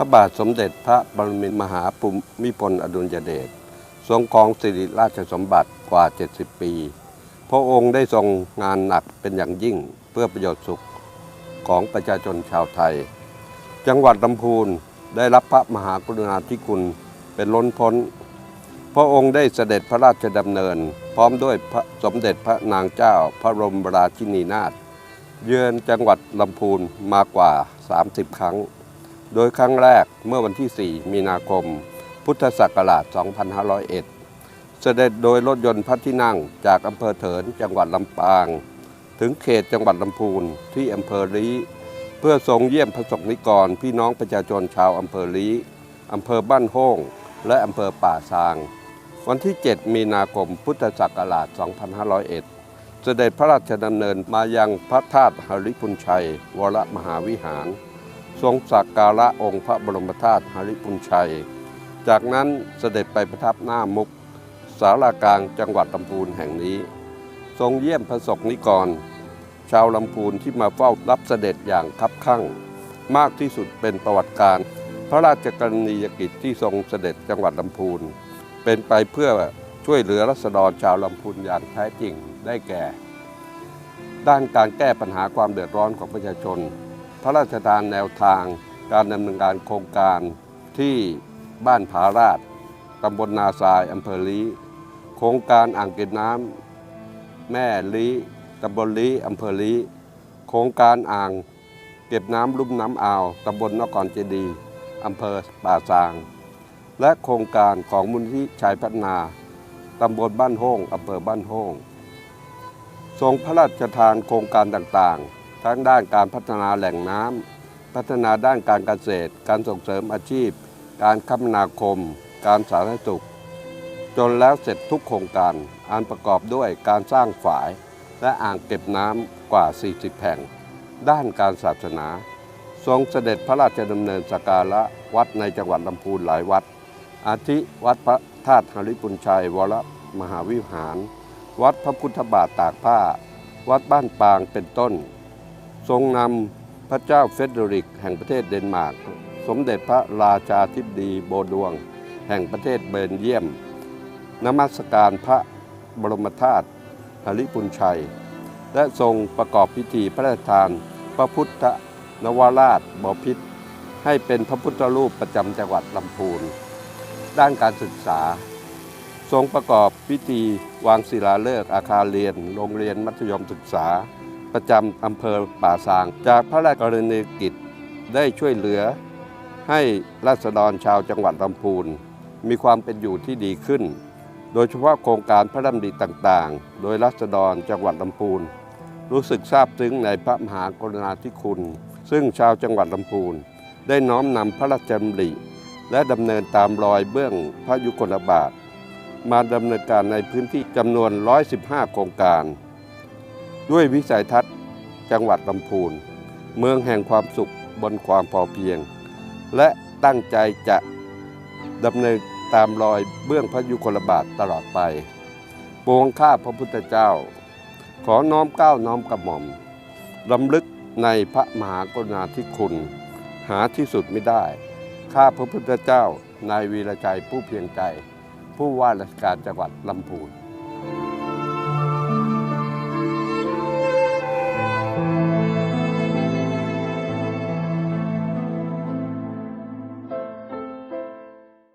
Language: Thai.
ระบาทสมเด็จพระบรมินมหาภูมิพลอดุลยเดชทรงครองสิริราชสมบัติกว่า 70 ปี พระองค์ได้ทรงงานหนักเป็นอย่างยิ่งเพื่อประโยชน์สุขของประชาชนชาวไทย จังหวัดลำพูนได้รับพระมหากรุณาธิคุณเป็นล้นพ้น พระองค์ได้เสด็จพระราชดำเนิน พร้อมด้วยสมเด็จพระนางเจ้าพระบรมราชินีนาถเยือนจังหวัดลำพูนมากว่า 30 ครั้ง โดยครั้งแรกเมื่อวันที่ 4 มีนาคม พุทธศักราช 2501 เสด็จโดยรถยนต์พระที่นั่งจากอำเภอเถินจังหวัดลำปาง ถึงเขตจังหวัดลำพูนที่อำเภอลีเพื่อทรงเยี่ยมพระสงฆ์นิกรพี่น้องประชาชนชาวอำเภอลีอำเภอบ้านโฮ่งและอำเภอป่าซาง วันที่ 7 มีนาคมพุทธศักราช 2501เสด็จพระราชดำเนินมายังพระธาตุหริพุนชัย วรมหาวิหาร ทรงสักการะองค์พระบรมธาตุหริพุนชัย จากนั้นเสด็จไปประทับหน้ามุกสารากลางจังหวัดลำพูนแห่งนี้ ทรงเยี่ยมพระศกนิกร ชาวลำพูนที่มาเฝ้ารับเสด็จอย่างคับคั่ง มากที่สุดเป็นประวัติการ พระราชกรณียกิจที่ทรงเสด็จจังหวัดลำพูน เป็นไปเพื่อช่วยเหลือรัษฎรชาวลำพูนอย่างแท้จริงได้แก่ ด้านการแก้ปัญหาความเดือดร้อนของประชาชน พระราชทานแนวทาง การดำเนินการโครงการที่บ้านผาราดตำบลนาทรายอำเภอลีโครงการอ่างเก็บน้ำแม่ลีตำบลลีอำเภอลีโครงการอ่างเก็บน้ำลุ่มน้ำอ่าวตำบลนครเจดีอำเภอป่าซาง และโครงการของมูลที่ชายพัฒนาตำบลบ้านโฮ่งอำเภอบ้านโฮ่งทรงพระราชทานโครงการต่างๆ ทั้งด้านการพัฒนาแหล่งน้ำพัฒนาด้านการเกษตร การส่งเสริมอาชีพ การคมนาคม การสาธารณสุข จนแล้วเสร็จทุกโครงการอันประกอบด้วยการสร้างฝาย และอ่างเก็บน้ำกว่า 40 แห่ง ด้านการศาสนา ทรงเสด็จพระราชดำเนินสกการะวัดในจังหวัดลำพูนหลายวัด อาทิวัดพระธาตุหริปุญชัยวรมหาวิหาร วัดพระพุทธบาทตากผ้า วัดบ้านปางเป็นต้น ทรงนำพระเจ้าเฟเดริก แห่งประเทศเดนมาร์ก สมเด็จพระราชาธิบดีโบดวง แห่งประเทศเบลเยียม นมัสการพระบรมธาตุหริปุญชัย และทรงประกอบพิธีพระราชทาน พระพุทธนวราชบพิตรให้เป็นพระพุทธรูปประจำจังหวัดลำพูน ด้านการศึกษา ทรงประกอบพิธีวางศิลาฤกษ์อาคารเรียน โรงเรียนมัธยมศึกษา ประจำอำเภอป่าซาง จากพระราชกรณียกิจได้ช่วยเหลือ ให้ราษฎรชาวจังหวัดลำพูน มีความเป็นอยู่ที่ดีขึ้น โดยเฉพาะโครงการพระดำริต่างๆ โดยราษฎรจังหวัดลำพูน รู้สึกซาบซึ้งในพระมหากรุณาธิคุณ ซึ่งชาวจังหวัดลำพูน ได้น้อมนำพระราชดำริ และดำเนินตามรอยเบื้องพระยุคลบาท มาดำเนินการในพื้นที่จำนวน 115 โครงการ ด้วยวิสัยทัศน์จังหวัดลำพูน เมืองแห่งความสุขบนความพอเพียง และตั้งใจจะดำเนินตามรอยเบื้องพระยุคลบาทตลอดไปปวงข้าพระพุทธเจ้า ขอน้อมก้าวน้อมกระหม่อมลำลึกในพระมหากรุณาธิคุณ หาที่สุดไม่ได้ ข้าพระพุทธเจ้า นายวีรใจผู้เพียงใจ ผู้ว่าราชการจังหวัดลำพูน